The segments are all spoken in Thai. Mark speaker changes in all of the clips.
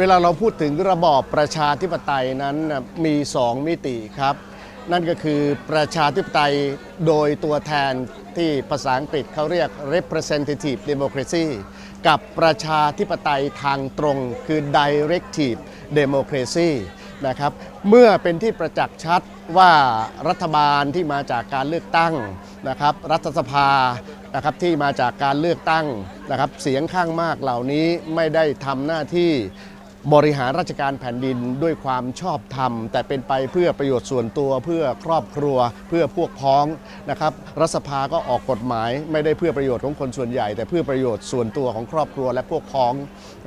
Speaker 1: เวลาเราพูดถึงระบอบประชาธิปไตยนั้นมีสองมิติครับ นั่นก็คือประชาธิปไตยโดยตัวแทนที่ภาษาอังกฤษเขาเรียก representative democracy กับประชาธิปไตยทางตรงคือ directive democracy นะครับเมื่อเป็นที่ประจักษ์ชัดว่ารัฐบาลที่มาจากการเลือกตั้งนะครับรัฐสภานะครับที่มาจากการเลือกตั้งนะครับเสียงข้างมากเหล่านี้ไม่ได้ทำหน้าที่ บริหารราชการแผ่นดินด้วยความชอบธรรม แต่เป็นไปเพื่อประโยชน์ส่วนตัวเพื่อครอบครัว เพื่อพวกพ้องนะครับรัฐสภาก็ออกกฎหมาย ไม่ได้เพื่อประโยชน์ของคนส่วนใหญ่ แต่เพื่อประโยชน์ส่วนตัวของครอบครัวและพวกพ้อง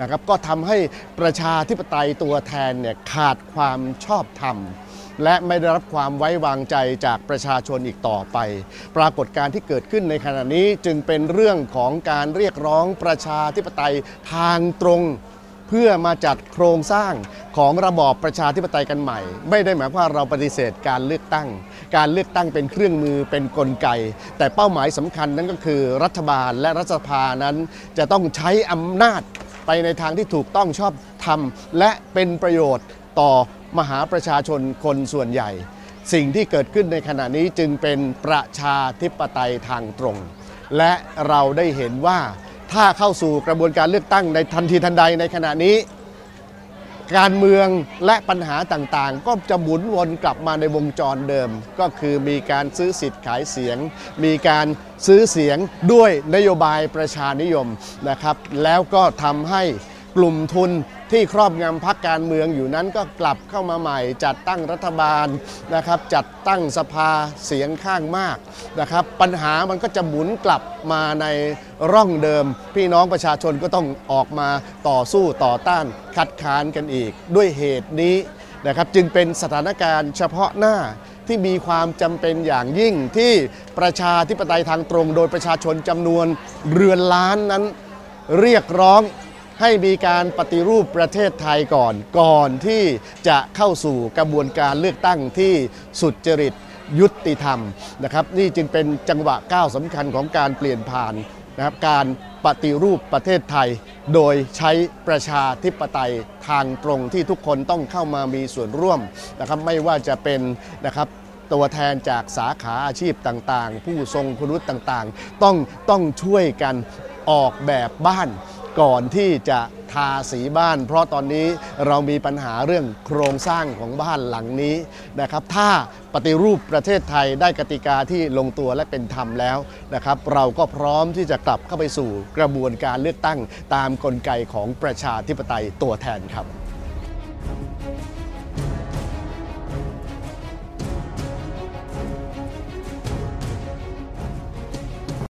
Speaker 1: นะครับก็ทำให้ประชาธิปไตยตัวแทนเนี่ยขาดความชอบธรรมและไม่ได้รับความไว้วางใจจากประชาชนอีกต่อไป ปรากฏการณ์ที่เกิดขึ้นในขณะนี้จึงเป็นเรื่องของการเรียกร้องประชาธิปไตยทางตรง เพื่อมาจัดโครงสร้างของระบอบประชาธิปไตยกันใหม่ ไม่ได้หมายความว่าเราปฏิเสธการเลือกตั้ง การเลือกตั้งเป็นเครื่องมือเป็นกลไก แต่เป้าหมายสำคัญนั้นก็คือรัฐบาลและรัฐสภานั้น จะต้องใช้อำนาจไปในทางที่ถูกต้องชอบธรรม และเป็นประโยชน์ต่อมหาประชาชนคนส่วนใหญ่ สิ่งที่เกิดขึ้นในขณะนี้จึงเป็นประชาธิปไตยทางตรง และเราได้เห็นว่า ถ้าเข้าสู่กระบวนการเลือกตั้งในทันทีทันใดในขณะนี้ การเมืองและปัญหาต่างๆ ก็จะหมุนวนกลับมาในวงจรเดิม ก็คือมีการซื้อสิทธิ์ขายเสียง มีการซื้อเสียงด้วยนโยบายประชานิยมนะครับ แล้วก็ทำให้ กลุ่มทุนที่ครอบงำพักการเมืองอยู่นั้นก็กลับเข้ามาใหม่ จัดตั้งรัฐบาลนะครับจัดตั้งสภาเสียงข้างมากนะครับปัญหามันก็จะหมุนกลับมาในร่องเดิม พี่น้องประชาชนก็ต้องออกมาต่อสู้ต่อต้านคัดค้านกันอีก ด้วยเหตุนี้นะครับจึงเป็นสถานการณ์เฉพาะหน้าที่มีความจำเป็นอย่างยิ่งที่ประชาธิปไตยทางตรง โดยประชาชนจำนวนเรือนล้านนั้นเรียกร้อง ให้มีการปฏิรูปประเทศไทยก่อน ก่อนที่จะเข้าสู่กระบวนการเลือกตั้งที่สุจริตยุติธรรมนะครับ นี่จึงเป็นจังหวะก้าวสำคัญของการเปลี่ยนผ่านนะครับการปฏิรูปประเทศไทย โดยใช้ประชาธิปไตยทางตรงที่ทุกคนต้องเข้ามามีส่วนร่วมนะครับไม่ว่าจะเป็นนะครับตัวแทนจากสาขาอาชีพต่างๆ ผู้ทรงคุณวุฒิต่างๆ ต้องต้องช่วยกันออกแบบบ้าน ก่อนที่จะทาสีบ้าน เพราะตอนนี้เรามีปัญหาเรื่องโครงสร้างของบ้านหลังนี้นะครับ ถ้าปฏิรูปประเทศไทยได้กติกาที่ลงตัวและเป็นธรรมแล้วนะครับ เราก็พร้อมที่จะกลับเข้าไปสู่กระบวนการเลือกตั้งตามกลไกของประชาธิปไตยตัวแทนครับ